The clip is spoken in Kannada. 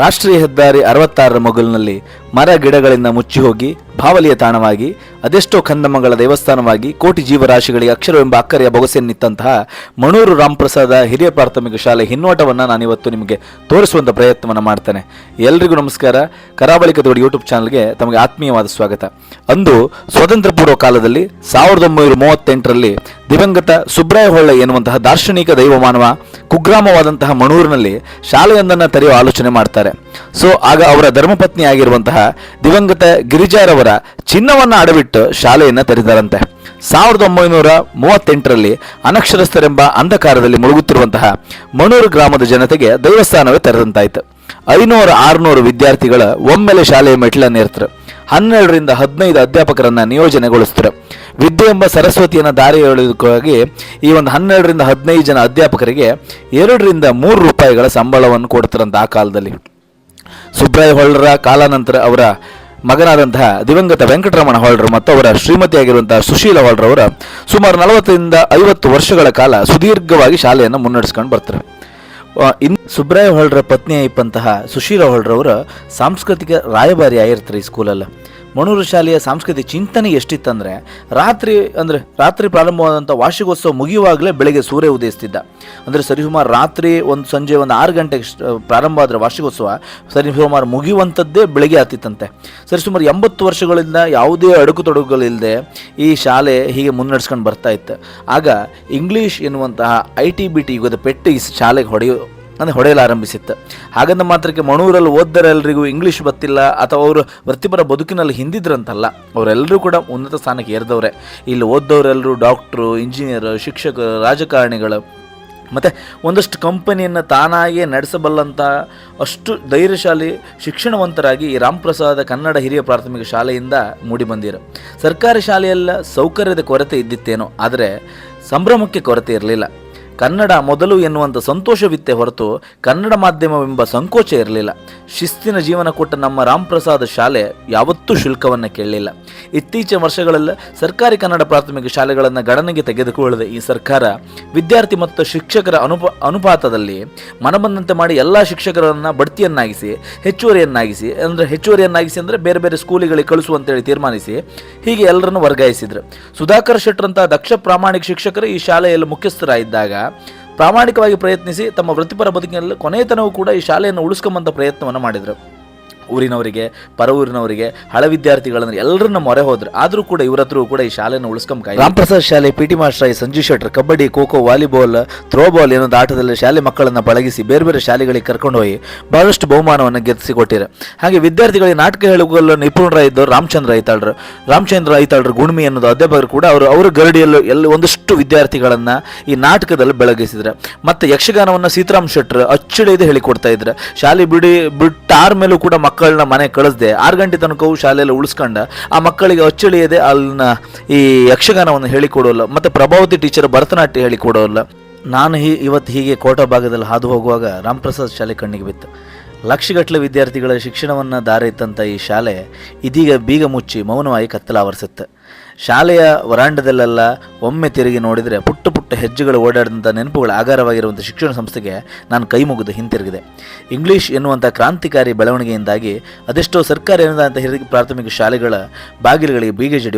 ರಾಷ್ಟ್ರೀಯ ಹೆದ್ದಾರಿ ಅರವತ್ತಾರರ ಮಗುಲಿನಲ್ಲಿ ಮರ ಗಿಡಗಳಿಂದ ಮುಚ್ಚಿ ಹೋಗಿ ಬಾವಲಿಯ ತಾಣವಾಗಿ, ಅದೆಷ್ಟೋ ಕಂದಮ್ಮಗಳ ದೇವಸ್ಥಾನವಾಗಿ ಕೋಟಿ ಜೀವರಾಶಿಗಳಿಗೆ ಅಕ್ಷರವೆಂಬ ಅಕ್ಕರೆಯ ಬೊಗಸೆಯನ್ನಿತ್ತಂತಹ ಮಣೂರು ರಾಮಪ್ರಸಾದ ಹಿರಿಯ ಪ್ರಾಥಮಿಕ ಶಾಲೆ ಹಿನ್ನೋಟವನ್ನು ನಾನಿವತ್ತು ನಿಮಗೆ ತೋರಿಸುವಂಥ ಪ್ರಯತ್ನವನ್ನು ಮಾಡ್ತೇನೆ. ಎಲ್ರಿಗೂ ನಮಸ್ಕಾರ. ಕರಾವಳಿ ಕದೋಡಿ ಯೂಟ್ಯೂಬ್ ಚಾನಲ್ಗೆ ತಮಗೆ ಆತ್ಮೀಯವಾದ ಸ್ವಾಗತ. ಅಂದು ಸ್ವತಂತ್ರ ಪೂರ್ವ ಕಾಲದಲ್ಲಿ ಸಾವಿರದ ಒಂಬೈನೂರ ಮೂವತ್ತೆಂಟರಲ್ಲಿ ದಿವಂಗತ ಸುಬ್ರಾಯ ಹೊಳ್ಳ ಎನ್ನುವಂತಹ ದಾರ್ಶನಿಕ ದೈವಮಾನವ ಕುಗ್ರಾಮವಾದಂತಹ ಮಣೂರಿನಲ್ಲಿ ಶಾಲೆಯೊಂದನ್ನು ತೆರೆಯುವ ಆಲೋಚನೆ ಮಾಡ್ತಾರೆ. ಸೊ, ಆಗ ಅವರ ಧರ್ಮಪತ್ನಿ ಆಗಿರುವಂತಹ ದಿವಂಗತ ಗಿರಿಜಾರವರ ಚಿನ್ನವನ್ನು ಅಡವಿಟ್ಟು ಶಾಲೆಯನ್ನು ತೆರೆದರಂತೆ. ಸಾವಿರದ ಒಂಬೈನೂರ ಮೂವತ್ತೆಂಟರಲ್ಲಿ ಅನಕ್ಷರಸ್ಥರೆಂಬ ಅಂಧಕಾರದಲ್ಲಿ ಮುಳುಗುತ್ತಿರುವಂತಹ ಮಣೂರು ಗ್ರಾಮದ ಜನತೆಗೆ ದೇವಸ್ಥಾನವೇ ತೆರೆದಂತಾಯ್ತು. ಐನೂರು ಆರುನೂರು ವಿದ್ಯಾರ್ಥಿಗಳ ಒಮ್ಮೆಲೆ ಶಾಲೆಯ ಮೆಟ್ಲನ್ನೇರ್ತಾರೆ ಹನ್ನೆರಡರಿಂದ ಹದಿನೈದು ಅಧ್ಯಾಪಕರನ್ನ ನಿಯೋಜನೆಗೊಳಿಸ್ತಾರೆ. ವಿದ್ಯೆ ಎಂಬ ಸರಸ್ವತಿಯನ್ನು ದಾರಿ ಎಳೆಯೋದಕ್ಕಾಗಿ ಈ ಒಂದು ಹನ್ನೆರಡರಿಂದ ಹದಿನೈದು ಜನ ಅಧ್ಯಾಪಕರಿಗೆ ಎರಡರಿಂದ ಮೂರು ರೂಪಾಯಿಗಳ ಸಂಬಳವನ್ನು ಕೊಡ್ತಾರಂತ ಆ ಕಾಲದಲ್ಲಿ. ಸುಬ್ರಾಯ ಹೊಳ್ಳರ ಕಾಲಾನಂತರ ಅವರ ಮಗನಾದಂತಹ ದಿವಂಗತ ವೆಂಕಟರಮಣ ಹೊಳ್ರು ಮತ್ತು ಅವರ ಶ್ರೀಮತಿಯಾಗಿರುವಂತಹ ಸುಶೀಲ ಹೊಳ್ರವರ ಸುಮಾರು ನಲವತ್ತರಿಂದ ಐವತ್ತು ವರ್ಷಗಳ ಕಾಲ ಸುದೀರ್ಘವಾಗಿ ಶಾಲೆಯನ್ನು ಮುನ್ನಡೆಸ್ಕೊಂಡು ಬರ್ತಾರೆ. ಇನ್ ಸುಬ್ರಾಯ ಹೊಳ್ರ ಪತ್ನಿ ಇಪ್ಪಂತಹ ಸುಶೀಲ ಹೊಳ್ರವರ ಸಾಂಸ್ಕೃತಿಕ ರಾಯಭಾರಿ ಆಗಿರ್ತಾರೆ ಈ ಸ್ಕೂಲಲ್ಲಿ ಮಣೂರು ಶಾಲೆಯ ಸಾಂಸ್ಕೃತಿಕ ಚಿಂತನೆ ಎಷ್ಟಿತ್ತಂದ್ರೆ, ರಾತ್ರಿ ಅಂದ್ರೆ ರಾತ್ರಿ ಪ್ರಾರಂಭವಾದಂಥ ವಾರ್ಷಿಕೋತ್ಸವ ಮುಗಿಯುವಾಗಲೇ ಬೆಳಗ್ಗೆ ಸೂರ್ಯ ಉದಯಿಸ್ತಿದ್ದ. ಅಂದರೆ ಸರಿಸುಮಾರು ರಾತ್ರಿ ಒಂದು ಸಂಜೆ ಒಂದು ಆರು ಗಂಟೆಗೆ ಪ್ರಾರಂಭ ಆದರೆ ವಾರ್ಷಿಕೋತ್ಸವ ಸರಿಸುಮಾರು ಮುಗಿಯುವಂಥದ್ದೇ ಬೆಳಗ್ಗೆ ಆಗ್ತಿತ್ತಂತೆ. ಸರಿಸುಮಾರು ಎಂಬತ್ತು ವರ್ಷಗಳಿಂದ ಯಾವುದೇ ಅಡುಕು ತೊಡಕುಗಳಿಲ್ಲದೆ ಈ ಶಾಲೆ ಹೀಗೆ ಮುನ್ನಡೆಸ್ಕೊಂಡು ಬರ್ತಾ ಇತ್ತು. ಆಗ ಇಂಗ್ಲೀಷ್ ಎನ್ನುವಂತಹ ಐ ಟಿ ಬಿ ಟಿ ಯುಗದ ಪೆಟ್ಟು ಈ ಶಾಲೆಗೆ ಹೊಡೆಯೋ ಅಂದರೆ ಹೊಡೆಯಲು ಆರಂಭಿಸಿತ್ತು. ಹಾಗಂದ ಮಾತ್ರಕ್ಕೆ ಮಣೂರಲ್ಲಿ ಓದ್ದರೆಲ್ಲರಿಗೂ ಇಂಗ್ಲೀಷ್ ಬತ್ತಿಲ್ಲ ಅಥವಾ ಅವರು ವೃತ್ತಿಪರ ಬದುಕಿನಲ್ಲಿ ಹಿಂದಿದ್ರಂತಲ್ಲ, ಅವರೆಲ್ಲರೂ ಕೂಡ ಉನ್ನತ ಸ್ಥಾನಕ್ಕೆ ಏರಿದವ್ರೆ. ಇಲ್ಲಿ ಓದ್ದವರೆಲ್ಲರೂ ಡಾಕ್ಟ್ರು ಇಂಜಿನಿಯರ್ ಶಿಕ್ಷಕರು, ರಾಜಕಾರಣಿಗಳು. ಮತ್ತು ಒಂದಷ್ಟು ಕಂಪನಿಯನ್ನು ತಾನಾಗಿಯೇ ನಡೆಸಬಲ್ಲಂಥ ಅಷ್ಟು ಧೈರ್ಯಶಾಲಿ, ಶಿಕ್ಷಣವಂತರಾಗಿ ಈ ರಾಮಪ್ರಸಾದ ಕನ್ನಡ ಹಿರಿಯ ಪ್ರಾಥಮಿಕ ಶಾಲೆಯಿಂದ ಮೂಡಿಬಂದಿರು ಸರ್ಕಾರಿ ಶಾಲೆಯೆಲ್ಲ ಸೌಕರ್ಯದ ಕೊರತೆ ಇದ್ದಿತ್ತೇನೋ, ಆದರೆ ಸಂಭ್ರಮಕ್ಕೆ ಕೊರತೆ ಇರಲಿಲ್ಲ. ಕನ್ನಡ ಮೊದಲು ಎನ್ನುವಂಥ ಸಂತೋಷವಿತ್ತೆ ಹೊರತು ಕನ್ನಡ ಮಾಧ್ಯಮವೆಂಬ ಸಂಕೋಚ ಇರಲಿಲ್ಲ. ಶಿಸ್ತಿನ ಜೀವನ ಕೊಟ್ಟ ನಮ್ಮ ರಾಮಪ್ರಸಾದ ಶಾಲೆ ಯಾವತ್ತೂ ಶುಲ್ಕವನ್ನು ಕೇಳಲಿಲ್ಲ. ಇತ್ತೀಚಿನ ವರ್ಷಗಳಲ್ಲಿ ಸರ್ಕಾರಿ ಕನ್ನಡ ಪ್ರಾಥಮಿಕ ಶಾಲೆಗಳನ್ನು ಗಣನೆಗೆ ತೆಗೆದುಕೊಳ್ಳದೆ ಈ ಸರ್ಕಾರ ವಿದ್ಯಾರ್ಥಿ ಮತ್ತು ಶಿಕ್ಷಕರ ಅನುಪ, ಅನುಪಾತದಲ್ಲಿ ಮನಬಂದಂತೆ ಮಾಡಿ ಎಲ್ಲ ಶಿಕ್ಷಕರನ್ನು ಬಡ್ತಿಯನ್ನಾಗಿಸಿ, ಹೆಚ್ಚುವರಿಯನ್ನಾಗಿಸಿ, ಅಂದರೆ ಹೆಚ್ಚುವರಿಯನ್ನಾಗಿಸಿ ಅಂದರೆ ಬೇರೆ ಬೇರೆ ಸ್ಕೂಲಿಗಳಿಗೆ ಕಳಿಸುವಂತೇಳಿ ತೀರ್ಮಾನಿಸಿ ಹೀಗೆ ಎಲ್ಲರನ್ನು ವರ್ಗಾಯಿಸಿದ್ರು. ಸುಧಾಕರ್ ಶೆಟ್ಟರಂಥ ದಕ್ಷ ಪ್ರಾಮಾಣಿಕ ಶಿಕ್ಷಕರು ಈ ಶಾಲೆಯಲ್ಲಿ ಮುಖ್ಯಸ್ಥರಾಗಿದ್ದಾಗ ಪ್ರಾಮಾಣಿಕವಾಗಿ ಪ್ರಯತ್ನಿಸಿ ತಮ್ಮ ವೃತ್ತಿಪರ ಬದುಕಿನಲ್ಲಿ ಕೊನೆತನವೂ ಕೂಡ ಈ ಶಾಲೆಯನ್ನು ಉಳಿಸ್ಕೊಂಬಂತ ಪ್ರಯತ್ನವನ್ನು ಮಾಡಿದರು. ಊರಿನವರಿಗೆ ಪರ ಊರಿನವರಿಗೆ, ಹಳ ವಿದ್ಯಾರ್ಥಿಗಳನ್ನ ಎಲ್ಲರನ್ನ ಮೊರೆ ಹೋದ್ರು. ಆದರೂ ಕೂಡ ಇವ್ರ ಹತ್ರ ಕೂಡ ಈ ಶಾಲೆಯನ್ನು ಉಳಿಸ್ಕೊಂಬ ರಾಮಪ್ರಸಾದ್ ಶಾಲೆ P T master Sanju Shettar kabaddi kho kho volleyball throwball ಏನೊಂದು ಆಟದಲ್ಲಿ ಶಾಲೆ ಮಕ್ಕಳನ್ನ ಬಳಗಿಸಿ ಬೇರೆ ಬೇರೆ ಶಾಲೆಗಳಿಗೆ ಕರ್ಕೊಂಡು ಹೋಗಿ ಬಹಳಷ್ಟು ಬಹುಮಾನವನ್ನು ಕೊಟ್ಟಿರ ಹಾಗೆ ವಿದ್ಯಾರ್ಥಿಗಳಿಗೆ ನಾಟಕ ಹೇಳುವಲ್ಲಿ ಇದ್ದವರು ರಾಮಚಂದ್ರ ಐತಾಳ್ರು. ರಾಮಚಂದ್ರ ಐತಾಳ್ರು ಗುಣ್ಮಿ ಅನ್ನೋದು ಅಧ್ಯಾಪಕರು ಕೂಡ ಅವರು, ಅವರ ಗರಡಿಯಲ್ಲೂ ಎಲ್ಲ ಒಂದಷ್ಟು ವಿದ್ಯಾರ್ಥಿಗಳನ್ನ ಈ ನಾಟಕದಲ್ಲಿ ಬೆಳಗಿಸಿದ್ರು. ಮತ್ತೆ ಯಕ್ಷಗಾನವನ್ನು ಸೀತಾರಾಮ್ ಶೆಟ್ಟರ್ ಅಚ್ಚಳಿಯದೆ ಹೇಳಿಕೊಡ್ತಾ ಇದ್ರು. ಶಾಲೆ ಬಿಡಿ ಬಿಟ್ಟಾರ ಮೇಲೂ ಕೂಡ ಮಕ್ಕಳನ್ನ ಮನೆ ಕಳಿಸ್ದೆ. ಆರು ಗಂಟೆ ತನಕವೂ ಶಾಲೆಯಲ್ಲಿ ಉಳಿಸ್ಕೊಂಡ ಆ ಮಕ್ಕಳಿಗೆ ಅಚ್ಚಳಿಯದೆ ಅಲ್ಲಿನ ಈ ಯಕ್ಷಗಾನವನ್ನು ಹೇಳಿಕೊಡೋಲ್ಲ, ಮತ್ತು ಪ್ರಭಾವತಿ ಟೀಚರ್ ಭರತನಾಟ್ಯ ಹೇಳಿಕೊಡೋಲ್ಲ. ನಾನು ಹೀ, ಇವತ್ತು ಹೀಗೆ ಕೋಟ ಭಾಗದಲ್ಲಿ ಹಾದು ಹೋಗುವಾಗ ರಾಮಪ್ರಸಾದ್ ಶಾಲೆ ಕಣ್ಣಿಗೆ ಬಿತ್ತು. ಲಕ್ಷಗಟ್ಟಲೆ ವಿದ್ಯಾರ್ಥಿಗಳ ಶಿಕ್ಷಣವನ್ನು ದಾರಿತಂಥ ಈ ಶಾಲೆ ಇದೀಗ ಬೀಗ ಮುಚ್ಚಿ ಮೌನವಾಗಿ ಕತ್ತಲಾವರಿಸುತ್ತೆ. ಶಾಲೆಯ ವರಾಂಡದಲ್ಲೆಲ್ಲ ಒಮ್ಮೆ ತಿರುಗಿ ನೋಡಿದರೆ ಪುಟ್ಟ ಪುಟ್ಟ ಹೆಜ್ಜೆಗಳು ಓಡಾಡಿದಂಥ ನೆನಪುಗಳ ಆಗಾರವಾಗಿರುವಂಥ ಶಿಕ್ಷಣ ಸಂಸ್ಥೆಗೆ ನಾನು ಕೈ ಮುಗಿದು ಹಿಂತಿರುಗಿದೆ. ಇಂಗ್ಲೀಷ್ ಎನ್ನುವಂಥ ಕ್ರಾಂತಿಕಾರಿ ಬೆಳವಣಿಗೆಯಿಂದಾಗಿ ಅದೆಷ್ಟೋ ಸರ್ಕಾರಿ ಅನುದಾನಿತ ಹಿರಿಯ ಪ್ರಾಥಮಿಕ ಶಾಲೆಗಳ ಬಾಗಿಲುಗಳಿಗೆ ಬೀಗ ಜಡಿ